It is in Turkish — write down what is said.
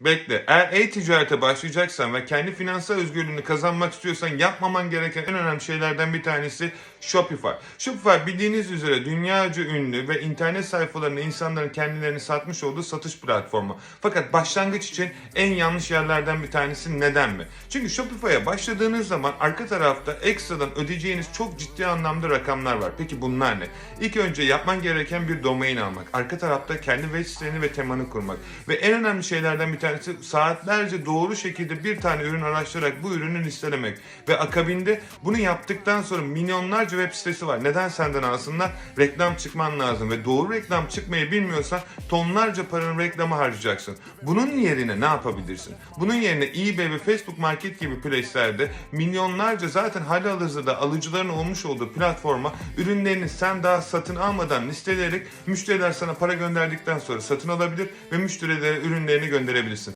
Bekle. Eğer e-ticarete başlayacaksan ve kendi finansal özgürlüğünü kazanmak istiyorsan yapmaman gereken en önemli şeylerden bir tanesi Shopify. Shopify bildiğiniz üzere dünyaca ünlü ve internet sayfalarında insanların kendilerini satmış olduğu satış platformu. Fakat başlangıç için en yanlış yerlerden bir tanesi neden mi? Çünkü Shopify'a başladığınız zaman arka tarafta ekstradan ödeyeceğiniz çok ciddi anlamda rakamlar var. Peki bunlar ne? İlk önce yapman gereken bir domain almak. Arka tarafta kendi web siteni ve temanı kurmak. Ve en önemli şeylerden bir tanesi saatlerce doğru şekilde bir tane ürün araştırarak bu ürünü listelemek. Ve akabinde bunu yaptıktan sonra milyonlarca web sitesi var. Neden senden alsınlar? Reklam çıkman lazım ve doğru reklam çıkmayı bilmiyorsan tonlarca paranın reklama harcayacaksın. Bunun yerine ne yapabilirsin? Bunun yerine eBay ve Facebook Market gibi place'lerde milyonlarca zaten halihazırda alıcıların olmuş olduğu platforma ürünlerini sen daha satın almadan listeleyerek müşteriler sana para gönderdikten sonra satın alabilir ve müşterilere ürünlerini gönderebilirsin.